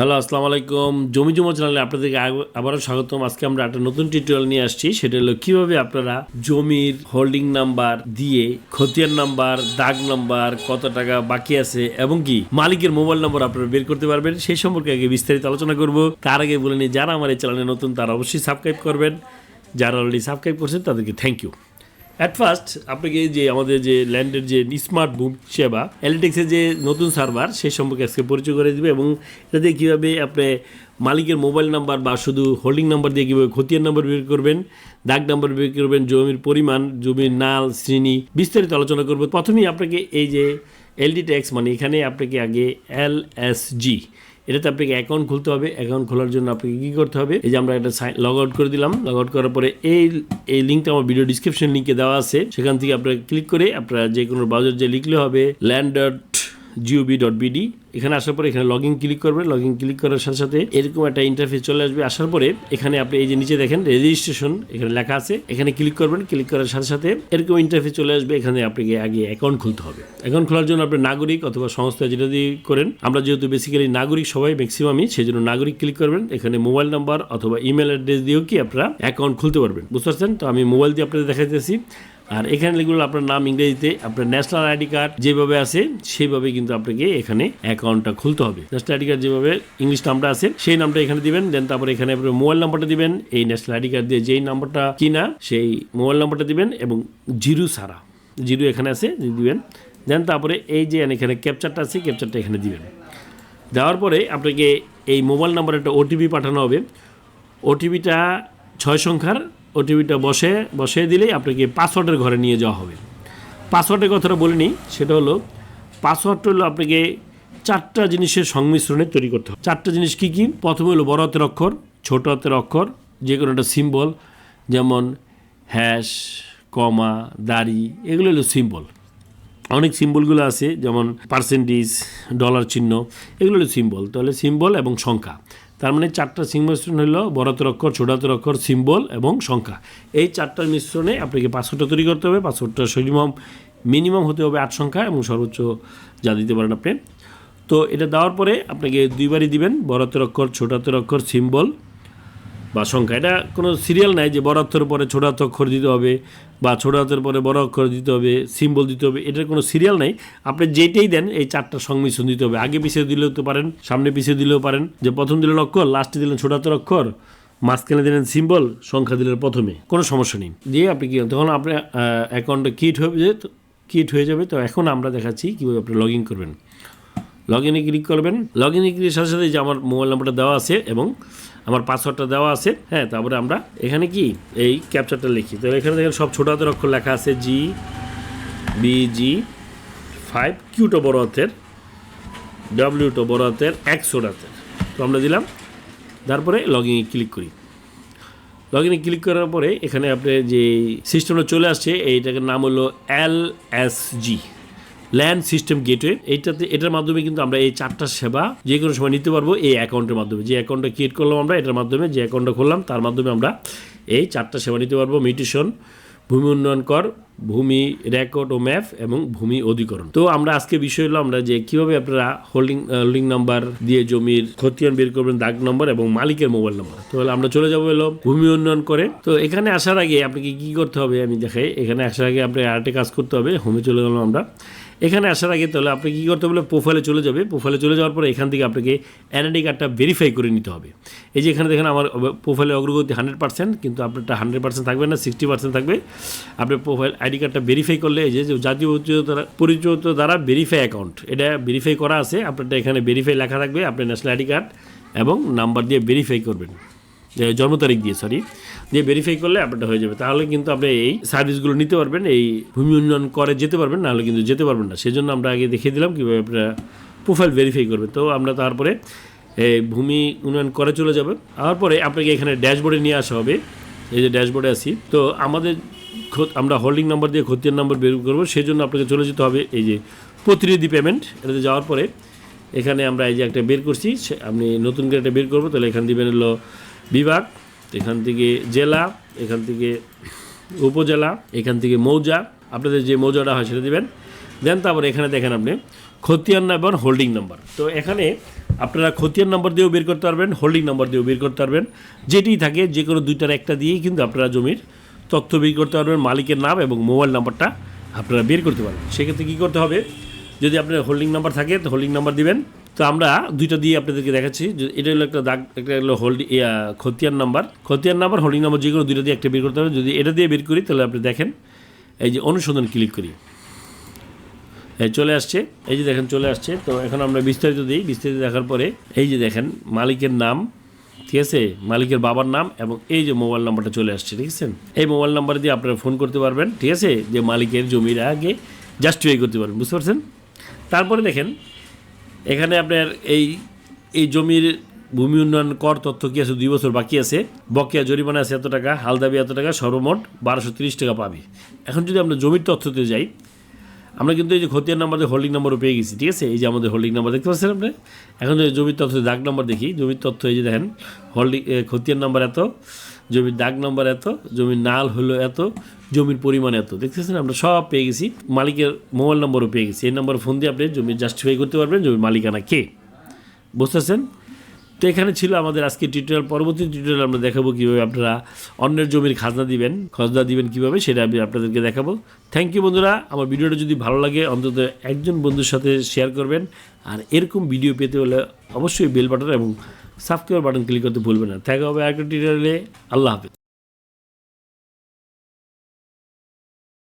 Hello, আসসালামু আলাইকুম। জমি জমা চ্যানেলে আপনাদেরকে আবারও স্বাগতম। আজকে আমরা একটা নতুন টিউটোরিয়াল নিয়ে আসছি। সেটা হলো কীভাবে আপনারা জমির হোল্ডিং নাম্বার দিয়ে খতিয়ান নাম্বার দাগ নাম্বার কত টাকা বাকি আছে এবং কি মালিকের মোবাইল নাম্বার আপনারা বের করতে পারবেন। সেই সম্পর্কে আগে বিস্তারিত আলোচনা করব। তার আগে বলে নিই, যারা আমার এই চ্যানেলে নতুন, তারা অবশ্যই সাবস্ক্রাইব করবেন। যারা অলরেডি সাবস্ক্রাইব করছেন, তাদেরকে থ্যাংক ইউ অ্যাট ফার্স্ট আপনাকে যে আমাদের যে ল্যান্ডের যে স্মার্ট বুম সেবা এলিটেক্সের যে নতুন সার্ভার সেই সম্পর্কে আজকে পরিচয় করে দিবে এবং এটা দিয়ে কীভাবে আপনি মালিকের মোবাইল নাম্বার বা শুধু হোল্ডিং নাম্বার দিয়ে কীভাবে খতিয়ান নাম্বার বের করবেন, দাগ নাম্বার বের করবেন, জমির পরিমাণ, জমির নাল, শ্রেণি বিস্তারিত আলোচনা করব। প্রথমেই আপনাকে এই যে এলডি ট্যাক্স মানে এখানে আপনাকে আগে এল এস জি এটাতে আপনাকে অ্যাকাউন্ট খুলতে হবে। অ্যাকাউন্ট খোলার জন্য আপনাকে কী করতে হবে? এই যে আমরা একটা লগ আউট করে দিলাম। লগ আউট করার পরে এই এই লিঙ্কটা আমার ভিডিও ডিসক্রিপশন লিঙ্কে দেওয়া আছে। সেখান থেকে আপনারা ক্লিক করে আপনারা যে কোনো ব্রাউজার যে লিখলে হবে land dot GOB dot BD এখানে আসার পরে এখানে লগ ইন ক্লিক করবেন। লগ ইন ক্লিক করার সাথে সাথে এরকম একটা ইন্টারফেস চলে আসবে। আসার পরে এখানে আপনি এই যে নিচে দেখেন রেজিস্ট্রেশন এখানে লেখা আছে। এখানে ক্লিক করবেন। ক্লিক করার সাথে সাথে এরকম ইন্টারফেস চলে আসবে। এখানে আপনাকে আগে অ্যাকাউন্ট খুলতে হবে। অ্যাকাউন্ট খোলার জন্য আপনি নাগরিক অথবা সংস্থা যেটা দিয়ে করেন, আমরা যেহেতু বেসিক্যালি নাগরিক সবাই ম্যাক্সিমামই সেই জন্য নাগরিক ক্লিক করবেন। এখানে মোবাইল নাম্বার অথবা ইমেল অ্যাড্রেস দিয়েও কি আপনারা অ্যাকাউন্ট খুলতে পারবেন। বুঝতে পারছেন? তো আমি মোবাইল দিয়ে আপনাদের দেখাইতেছি। আর এখানে লিখুন আপনার নাম ইংরেজিতে, আপনার ন্যাশনাল আইডি কার্ড যেভাবে আছে, সেইভাবে কিন্তু আপনাকে এখানে অ্যাকাউন্টটা খুলতে হবে। ন্যাশনাল আইডি কার্ড যেভাবে ইংলিশ নামটা আছে, সেই নামটা এখানে দিবেন দেন তারপরে এখানে আপনার মোবাইল নাম্বারটা দিবেন, এই ন্যাশনাল আইডি কার্ড দিয়ে যেই নাম্বারটা কিনা, সেই মোবাইল নাম্বারটা দিবেন, এবং জিরো সারা জিরো এখানে আছে দিবেন দেন তারপরে এই যে এখানে ক্যাপচারটা আছে ক্যাপচারটা এখানে দিবেন। দেওয়ার পরে আপনাকে এই মোবাইল নাম্বারে একটা ওটিপি পাঠানো হবে। ওটিপিটা ছয় সংখ্যার ওটিপিটা বসে, বসিয়ে দিলেই আপনাকে পাসওয়ার্ডের ঘরে নিয়ে যাওয়া হবে। পাসওয়ার্ডের কথাটা বলে নিই সেটা হলো পাসওয়ার্ডটা হলো আপনাকে চারটা জিনিসের সংমিশ্রণে তৈরি করতে হবে। চারটা জিনিস কী কী? প্রথমে হলো বড় হাতের অক্ষর, ছোট হাতের অক্ষর যে কোনো একটা সিম্বল যেমন হ্যাশ কমা দাড়ি, এগুলো হলো সিম্বল অনেক সিম্বলগুলো আছে, যেমন পার্সেন্টেজ ডলার চিহ্ন, এগুলো হলো সিম্বল তাহলে সিম্বল এবং সংখ্যা। তার মানে চারটা সিংহ হলো বড় হাতের অক্ষর ছোট হাতের অক্ষর, সিম্বল এবং সংখ্যা। এই চারটার মিশ্রণে আপনাকে পাসওয়ার্ডটা তৈরি করতে হবে পাসওয়ার্ডটা মিনিমাম মিনিমাম হতে হবে আট সংখ্যা এবং সর্বোচ্চ যা দিতে পারেন আপনি। তো এটা দেওয়ার পরে আপনাকে দুইবারই দিবেন বড় হাতের অক্ষর ছোটাতের অক্ষর, সিম্বল বা সংখ্যা। এটা কোনো সিরিয়াল নাই যে বড় অক্ষরের পরে ছোট হাতের অক্ষর দিতে হবে বা ছোট হাতের পরে বড় অক্ষর দিতে হবে সিম্বল দিতে হবে, এটার কোনো সিরিয়াল নাই। আপনি যেটাই দেন, এই চারটা সংমিশ্রণ দিতে হবে। আগে পিছিয়ে দিলেও তো পারেন, সামনে পিছিয়ে দিলেও পারেন। যে প্রথম দিলেন অক্ষর লাস্টে দিলেন ছোট হাতের অক্ষর, মাঝখানে দিলেন সিম্বল সংখ্যা দিলেন প্রথমে। কোনো সমস্যা নেই। দিয়ে আপনি কি তখন আপনার অ্যাকাউন্টটা কিট হয়ে যাবে কিট হয়ে যাবে, তো এখন আমরা দেখাচ্ছি কীভাবে আপনি লগ ইন করবেন। লগ ইনে ক্লিক করবেন। লগ ইনে ক্লিকের সাথে সাথে যে আমার মোবাইল নাম্বারটা দেওয়া আছে এবং আমার পাসওয়ার্ডটা দেওয়া আছে। হ্যাঁ তারপরে আমরা এখানে কি? এই ক্যাপচারটা লিখি। তো এখানে দেখেন সব ছোটো হাতের অক্ষর লেখা আছে জি বি জি ফাইভ কিউটো বড় হাতের ডাব্লিউটো বড় হাতের এক ছোট হাতের। তো আমরা দিলাম। তারপরে লগ ইনে ক্লিক করি। লগ ইনে ক্লিক করার পরে এখানে আপনি যে সিস্টেমটা চলে আসছে এইটার নাম হলো L S G land system gateway এইটাতে, এটার মাধ্যমে কিন্তু আমরা এই চারটা সেবা যে কোনো সময় নিতে পারব এই অ্যাকাউন্টের মাধ্যমে। যে অ্যাকাউন্টটা ক্রিয়েট করলাম আমরা, এটার মাধ্যমে যে অ্যাকাউন্টটা খুললাম, তার মাধ্যমে আমরা এই চারটা সেবা নিতে পারব। মিউটেশন, ভূমি উন্নয়ন কর, ভূমি রেকর্ড ও ম্যাপ এবং ভূমি অধিকরণ। তো আমরা আজকে বিষয় হলো আমরা যে কীভাবে আপনারা হোল্ডিং হোল্ডিং নাম্বার দিয়ে জমির খতিয়ান বের করবেন, দাগ নম্বর এবং মালিকের মোবাইল নম্বর তো আমরা চলে যাব এলো ভূমি উন্নয়ন করে। তো এখানে আসার আগে আপনাকে কি করতে হবে আমি দেখাই। এখানে আসার আগে আপনি আরেকটা কাজ করতে হবে। হোমে চলে গেলাম আমরা। এখানে আসার আগে তাহলে আপনি কী করতে হবে? প্রোফাইলে চলে যাবে। প্রোফাইলে চলে যাওয়ার পরে এখান থেকে আপনাকে এনআইডি কার্ডটা ভেরিফাই করে নিতে হবে। এই যে এখানে দেখেন আমার প্রোফাইলে অগ্রগতি হান্ড্রেড পার্সেন্ট, কিন্তু আপনারটা হান্ড্রেড পার্সেন্ট থাকবে না, সিক্সটি পার্সেন্ট থাকবে। আপনার প্রোফাইল আইডি কার্ডটা ভেরিফাই করলে এই যে জাতীয় পরিচয় দ্বারা ভেরিফাই অ্যাকাউন্ট এটা ভেরিফাই করা আছে। আপনারটা এখানে ভেরিফাই লেখা থাকবে, আপনার ন্যাশনাল আইডি কার্ড এবং নাম্বার দিয়ে ভেরিফাই করবেন। জন্ম তারিখ দিয়ে সরি দিয়ে ভেরিফাই করলে আপনারটা হয়ে যাবে। তাহলে কিন্তু আপনি এই সার্ভিসগুলো নিতে পারবেন, এই ভূমি উন্নয়ন করে যেতে পারবেন, নাহলে কিন্তু যেতে পারবেন না। সেজন্য আমরা আগে দেখিয়ে দিলাম কীভাবে আপনারা প্রোফাইল ভেরিফাই করবেন। তো আমরা তারপরে ভূমি উন্নয়ন করে চলে যাবে। তারপরে আপনাকে এখানে ড্যাশবোর্ডে নিয়ে আসা হবে। এই যে ড্যাশবোর্ডে আছি। তো আমাদের আমরা হোল্ডিং নাম্বার দিয়ে খতিয়ান নাম্বার বের করব। সেই জন্য আপনাকে চলে যেতে হবে এই যে প্রতিনিধি পেমেন্ট এটাতে যাওয়ার পরে। এখানে আমরা এই যে একটা বের করছি আপনি নতুন করে একটা বের করব, তাহলে এখান দিবেন হলো বিভাগ, এখান থেকে জেলা, এখান থেকে উপজেলা, এখান থেকে মৌজা। আপনাদের যে মৌজাটা হয় সেটা দেবেন। দেন তারপরে এখানে দেখেন আপনি, খতিয়ান নাম্বার, হোল্ডিং নাম্বার। তো এখানে আপনারা খতিয়ান নাম্বার দিয়েও বের করতে পারবেন, হোল্ডিং নাম্বার দিয়েও বের করতে পারবেন। যেটি থাকে, যে কোনো দুইটার একটা দিয়েই কিন্তু আপনারা জমির তথ্য বের করতে পারবেন, মালিকের নাম এবং মোবাইল নাম্বারটা আপনারা বের করতে পারবেন। সেক্ষেত্রে কী করতে হবে, যদি আপনার হোল্ডিং নাম্বার থাকে, তো হোল্ডিং নাম্বার দিবেন। তো আমরা দুইটা দিয়ে আপনাদেরকে দেখাচ্ছি। এটা হলো একটা দাগ, একটা হলো হোল্ডিং খতিয়ান নাম্বার খতিয়ান নাম্বার হোল্ডিং নাম্বার যে কোনো দুইটা দিয়ে একটা বের করতে হবে যদি এটা দিয়ে বের করি, তাহলে আপনি দেখেন, এই যে অনুসন্ধান ক্লিক করি। এই চলে আসছে, এই যে দেখেন চলে আসছে। তো এখন আমরা বিস্তারিত দিই। বিস্তারিত দেখার পরে, এই যে দেখেন, মালিকের নাম, ঠিক আছে? মালিকের বাবার নাম এবং এই যে মোবাইল নাম্বারটা চলে আসছে, ঠিক আছে? এই মোবাইল নাম্বার দিয়ে আপনারা ফোন করতে পারবেন, ঠিক আছে? যে মালিকের জমির আগে জাস্টিফাই করতে পারবেন, বুঝতে পারছেন? তারপরে দেখেন এখানে আপনার এই এই জমির ভূমি উন্নয়ন কর তথ্য কি আছে? দুই বছর বাকি আছে। বকেয়া জরিমানা আছে এত টাকা হালদাবি এত টাকা, সর্বমোট বারোশো তিরিশ টাকা পাবে। এখন যদি আমরা জমির তথ্যতে যাই, আমরা কিন্তু এই যে খতিয়ান নাম্বার হোল্ডিং নাম্বারও পেয়ে গেছি, ঠিক আছে? এই যে আমাদের হোল্ডিং নাম্বার দেখতে পাচ্ছেন আপনি? এখন যদি জমির তথ্য দাগ নাম্বার দেখি, জমির তথ্য এই যে দেখেন হোল্ডিং খতিয়ান নাম্বার এত জমির দাগ নাম্বার এত, জমির নাল হলো এত, জমির পরিমাণ এত। দেখতেছেন, আমরা সব পেয়ে গেছি। মালিকের মোবাইল নম্বরও পেয়ে গেছি। এই নাম্বার ফোন দিয়ে আপনি জমি জাস্টিফাই করতে পারবেন, জমির মালিকানা কে? বুঝতেছেন? তো এখানে ছিল আমাদের আজকে টিউটোরিয়াল পরবর্তী টিউটোরিয়াল আমরা দেখাবো কীভাবে আপনারা অন্যের জমির খাজনা দিবেন খজনা দিবেন কীভাবে, সেটা আমি আপনাদেরকে দেখাবো। থ্যাংক ইউ বন্ধুরা। আমার ভিডিওটা যদি ভালো লাগে, অন্তত একজন বন্ধুর সাথে শেয়ার করবেন। আর এরকম ভিডিও পেতে হলে অবশ্যই বেল বাটন এবং সাবস্ক্রাইব বাটন ক্লিক করতে ভুলবেন না। দেখা হবে আরেকটা আল্লাহ হাফিজ।